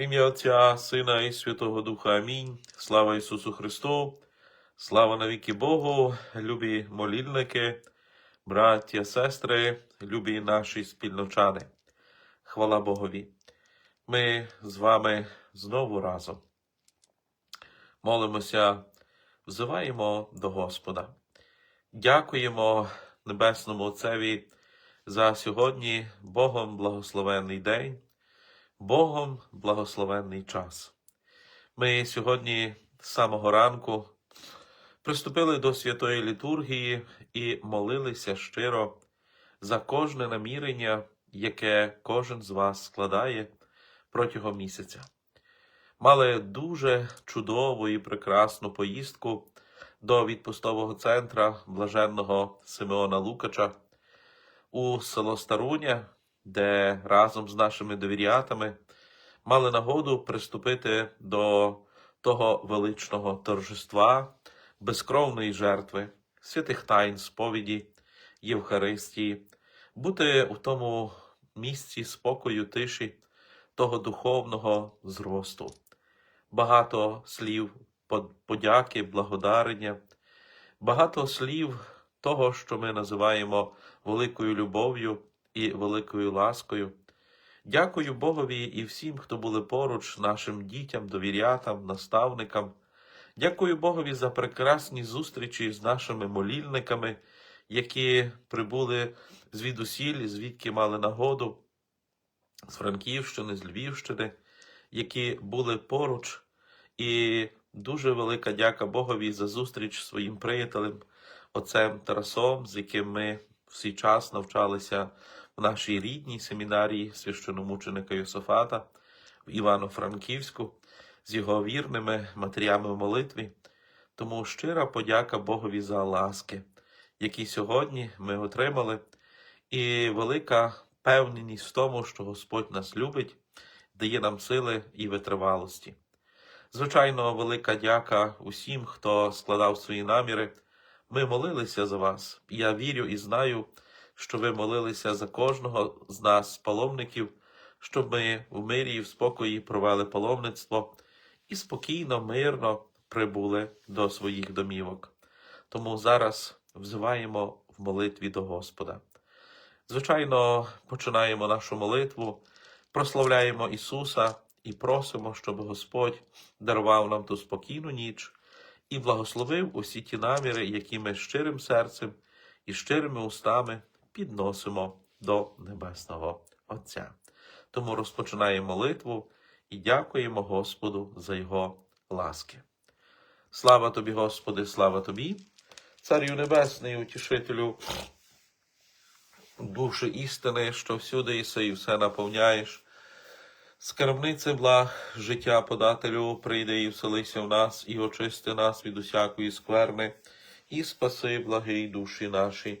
Ім'я Отця, Сина і Святого Духа. Амінь. Слава Ісусу Христу, слава навіки Богу, любі молільники, браття, сестри, любі наші спільночани. Хвала Богові. Ми з вами знову разом. Молимося, взиваємо до Господа. Дякуємо Небесному Отцеві за сьогодні Богом благословенний день, Богом благословенний час. Ми сьогодні з самого ранку приступили до святої літургії і молилися щиро за кожне намірення, яке кожен з вас складає протягом місяця. Мали дуже чудову і прекрасну поїздку до відпустового центра блаженного Симеона Лукача у село Старуня, де разом з нашими довірятами мали нагоду приступити до того величного торжества, безкровної жертви, святих тайн, сповіді, Євхаристії, бути у тому місці спокою, тиші, того духовного зросту. Багато слів подяки, благодарення, багато слів того, що ми називаємо великою любов'ю і великою ласкою. Дякую Богові і всім, хто були поруч, нашим дітям, довірятам, наставникам. Дякую Богові за прекрасні зустрічі з нашими молільниками, які прибули звідусіль, звідки мали нагоду, з Франківщини, з Львівщини, які були поруч. І дуже велика дяка Богові за зустріч своїм приятелем, отцем Тарасом, з яким ми всій час навчалися нашій рідній семінарії священомученика Йосифата в Івано-Франківську з його вірними матерями в молитві. Тому щира подяка Богові за ласки, які сьогодні ми отримали, і велика певненість в тому, що Господь нас любить, дає нам сили і витривалості. Звичайно, велика дяка усім, хто складав свої наміри. Ми молилися за вас. Я вірю і знаю, що ви молилися за кожного з нас, паломників, щоб ми в мирі і в спокої провели паломництво і спокійно, мирно прибули до своїх домівок. Тому зараз взиваємо в молитві до Господа. Звичайно, починаємо нашу молитву, прославляємо Ісуса і просимо, щоб Господь дарував нам ту спокійну ніч і благословив усі ті наміри, які ми щирим серцем і щирими устами підносимо до Небесного Отця. Тому розпочинаємо молитву і дякуємо Господу за Його ласки. Слава тобі, Господи, слава тобі, Царю Небесний, утішителю душі істини, що всюди іси і все наповняєш. Скарбнице благ, життя подателю, прийди і вселися в нас, і очисти нас від усякої скверни, і спаси благий душі наші.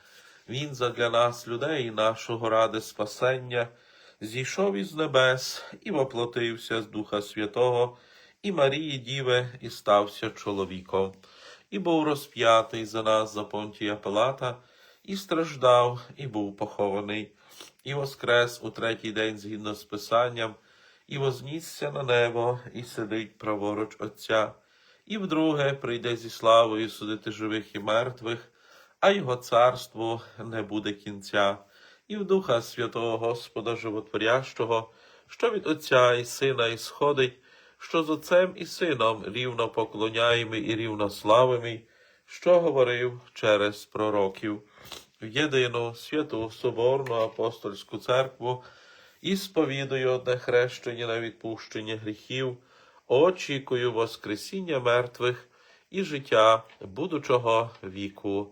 Він задля нас, людей, нашого ради спасення, зійшов із небес і воплотився з Духа Святого, і Марії Діви, і стався чоловіком, і був розп'ятий за нас за Понтія Пилата, і страждав, і був похований, і воскрес у третій день згідно з Писанням, і вознісся на небо, і сидить праворуч Отця, і вдруге прийде зі славою судити живих і мертвих, а його царству не буде кінця, і в Духа Святого Господа Животворящого, що від Отця і Сина ісходить, що з Отцем і Сином рівно поклоняємо і рівно славимо, що говорив через пророків, в єдину святу Соборну апостольську церкву і сповідую одне хрещення на відпущення гріхів, очікую Воскресіння мертвих і життя будучого віку.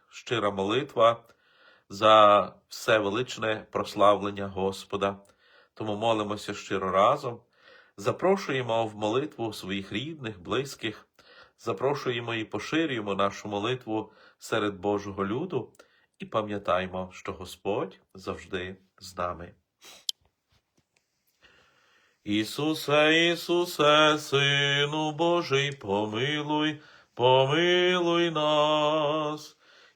щира молитва за все величне прославлення Господа. Тому молимося щиро разом, запрошуємо в молитву своїх рідних, близьких, запрошуємо і поширюємо нашу молитву серед Божого люду і пам'ятаємо, що Господь завжди з нами. Ісусе, Ісусе, Сину Божий, помилуй, помилуй нас.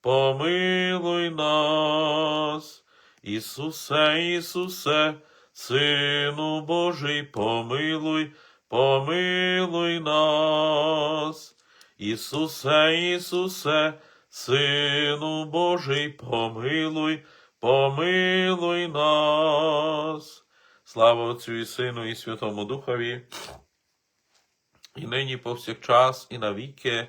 помилуй нас. Ісусе, Ісусе, Сину Божий, помилуй, помилуй нас. Ісусе, Ісусе, Сину Божий, помилуй, помилуй нас. Слава Отцю і Сину, і Святому Духові, і нині повсякчас, і на віки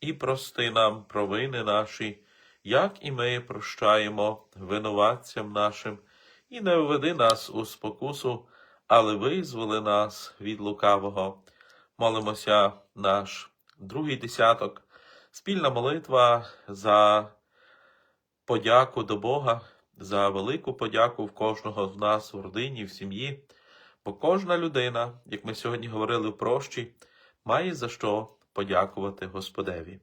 і прости нам провини наші, як і ми прощаємо винуватцям нашим, і не введи нас у спокусу, але визволи нас від лукавого. Молимося наш другий десяток, спільна молитва за подяку до Бога, за велику подяку в кожного з нас в родині, в сім'ї. Бо кожна людина, як ми сьогодні говорили в прощі, має за що подякувати Господеві.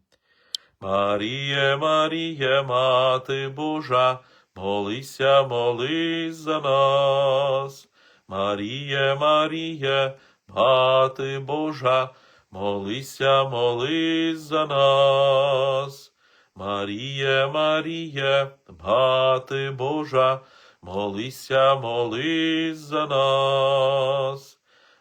Маріє, Маріє, Мати Божа, молися, молись за нас. Маріє, Маріє, Мати Божа, молися, молись за нас. Маріє, Маріє, Мати Божа, молися, молись за нас.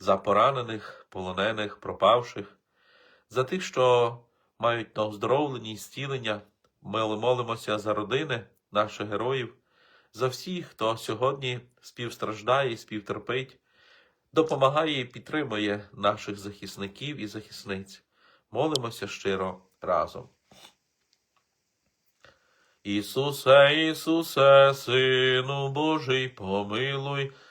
за поранених, полонених, пропавших, за тих, що мають на оздоровлення і зцілення. Ми молимося за родини наших героїв, за всіх, хто сьогодні співстраждає співтерпить, допомагає і підтримує наших захисників і захисниць. Молимося щиро разом. Ісусе, Ісусе, Сину Божий, помилуй,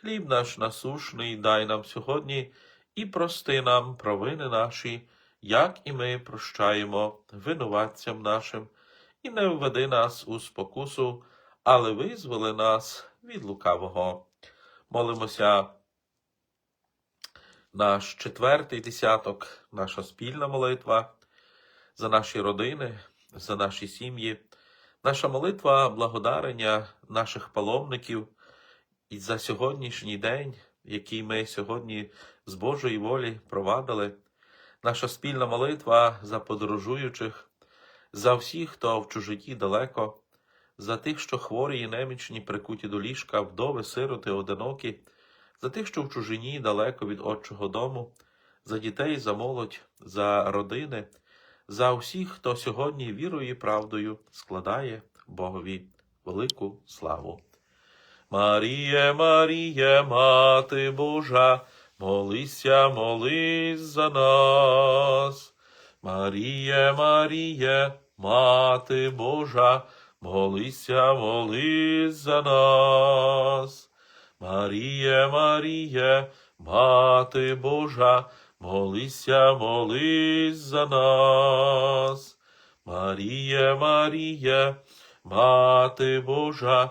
Хліб наш насушний дай нам сьогодні і прости нам провини наші, як і ми прощаємо винуватцям нашим, і не введи нас у спокусу, але визволи нас від лукавого. Молимося наш четвертий десяток, наша спільна молитва за наші родини, за наші сім'ї, наша молитва благодарення наших паломників і за сьогоднішній день який ми сьогодні з Божої волі провадили, наша спільна молитва за подорожуючих, за всіх, хто в чужиті далеко, за тих, що хворі і немічні, прикуті до ліжка, вдови, сироти, одинокі, за тих, що в чужині далеко від Отчого дому, за дітей, за молодь, за родини, за всіх, хто сьогодні вірою і правдою складає Богові велику славу. Маріє, Маріє, Мати Божа, молися, молись за нас. Маріє, Маріє, Мати Божа, молися, молись за нас. Маріє, Маріє, Мати Божа, молися, молись за нас. Маріє, Маріє, Мати Божа,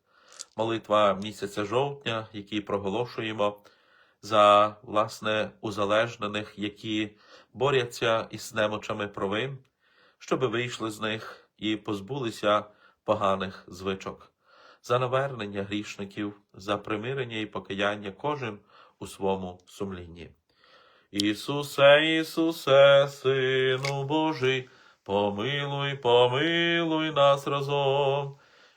молитва місяця жовтня, який проголошуємо за власне узалежнених, які борються із немочами провин, щоби вийшли з них і позбулися поганих звичок, за навернення грішників, за примирення і покаяння кожен у своєму сумлінні. Ісусе, Ісусе, Сину Божий, помилуй, помилуй нас разом.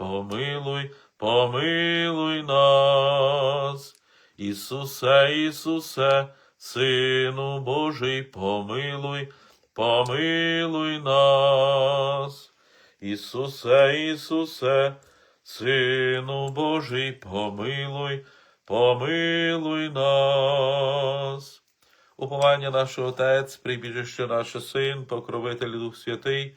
помилуй, помилуй нас. Ісусе, Ісусе, Сину Божий, помилуй, помилуй нас. Ісусе, Ісусе, Сину Божий, помилуй, помилуй нас. Уповання наше Отець, прибіжище наше Син, покровитель Дух Святий,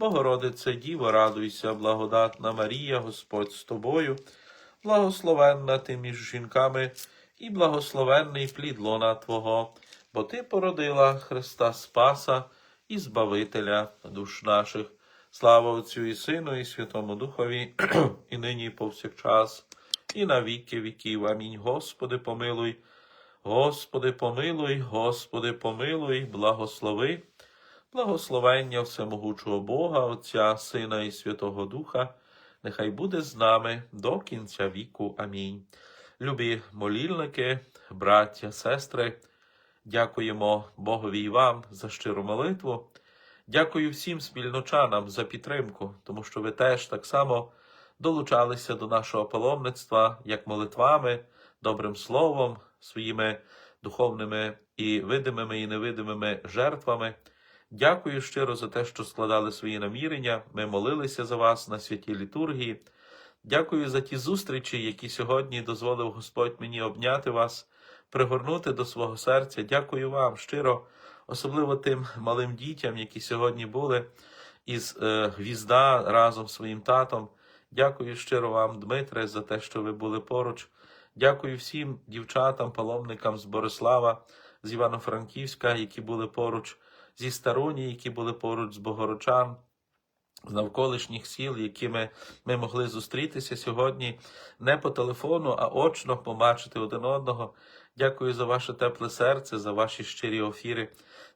Богородице, Діво, радуйся, благодатна Марія, Господь з тобою, благословенна ти між жінками, і благословенний плід лона Твого, бо Ти породила Христа Спаса і Збавителя душ наших. Слава Отцю і Сину, і Святому Духові, і нині, і повсякчас, і на віки віків. Амінь. Господи, помилуй, Господи, помилуй, Господи, помилуй, благослови, благословення всемогучого Бога, Отця, Сина і Святого Духа, нехай буде з нами до кінця віку. Амінь. Любі молільники, браття, сестри, дякуємо Богові і вам за щиру молитву. Дякую всім спільночанам за підтримку, тому що ви теж так само долучалися до нашого паломництва як молитвами, добрим словом, своїми духовними і видимими і невидимими жертвами. Дякую щиро за те, що складали свої намірення. Ми молилися за вас на святій літургії. Дякую за ті зустрічі, які сьогодні дозволив Господь мені обняти вас, пригорнути до свого серця. Дякую вам щиро, особливо тим малим дітям, які сьогодні були із е, гвізда разом з своїм татом. Дякую щиро вам, Дмитре, за те, що ви були поруч. Дякую всім дівчатам, паломникам з Борислава, з Івано-Франківська, які були поруч, зі Старуні, які були поруч з Богородчан, з навколишніх сіл, якими ми могли зустрітися сьогодні не по телефону, а очно побачити один одного. Дякую за ваше тепле серце, за ваші щирі офіри.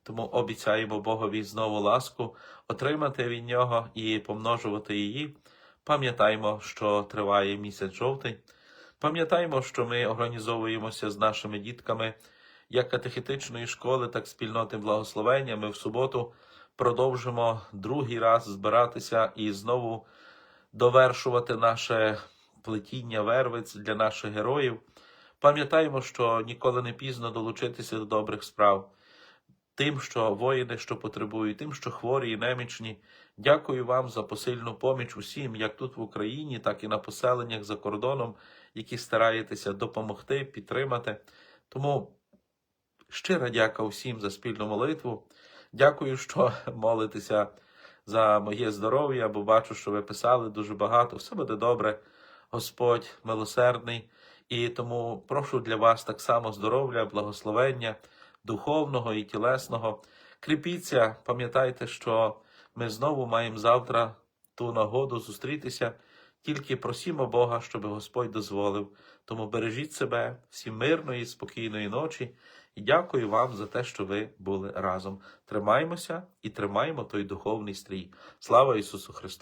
Тому обіцяємо Богові знову ласку отримати від нього і помножувати її. Пам'ятаймо, що триває місяць жовтень. Пам'ятаймо, що ми організовуємося з нашими дітками як катехетичної школи, так і спільноти благословення. Ми в суботу продовжимо другий раз збиратися і знову довершувати наше плетіння вервиць для наших героїв. Пам'ятаємо, що ніколи не пізно долучитися до добрих справ. Тим, що воїни, що потребують, тим, що хворі і немічні. Дякую вам за посильну поміч усім, як тут в Україні, так і на поселеннях за кордоном, які стараєтеся допомогти, підтримати. Тому щира дяка усім за спільну молитву. Дякую, що молитеся за моє здоров'я, бо бачу, що ви писали дуже багато. Все буде добре. Господь милосердний. І тому прошу для вас так само здоров'я, благословення духовного і тілесного. Кріпіться, пам'ятайте, що ми знову маємо завтра ту нагоду зустрітися. Тільки просімо Бога, щоб Господь дозволив. Тому бережіть себе, всім мирної, спокійної ночі. І дякую вам за те, що ви були разом. Тримаймося і тримаємо той духовний стрій. Слава Ісусу Христу!